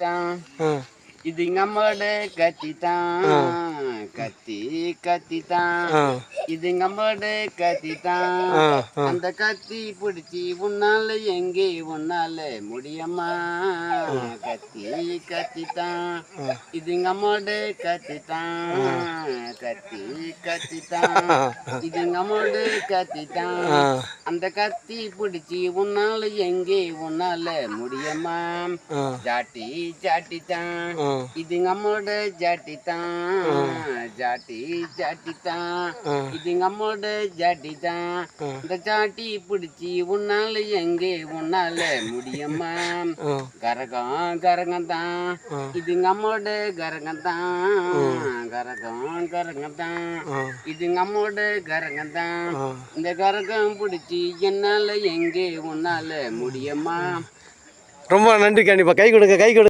தான் ஆ இது நம்மோட கத்தி தான் கத்தி கத்தி தான் இது நம்மோட கத்தி தான் அந்த கத்தி பிடிச்சி உன்னால எங்கே உன்னால முடியுமா? கத்தி கத்தி தான் இது நம்மோட கத்தி தான் கத்தி கத்தி தான் இது நம்மோட கத்தி தான் அந்த கத்தி பிடிச்சி உன்னால எங்கே உன்னால முடியுமா? ஜாட்டி ஜாட்டி தான் இது நம்மோட ஜாட்டி தான் ஜாட்டி ஜாட்டி தான். இது நம்மோட ஜாட்டி தான் இந்த ஜாட்டி பிடிச்சி உன்னால எங்கே உன்னால முடியுமா? ஆ. கரகம் கரகம் தான். இது நம்மோட கரகம் தான் கரகம் கரகம் தான் இது நம்மோட கரகம் தான் இந்த கரகம் பிடிச்சி என்னால எங்கே உன்னால முடியுமா? ரொம்ப நன்றி கண்டிப்பா. கை கொடுங்க கை கொடுங்க.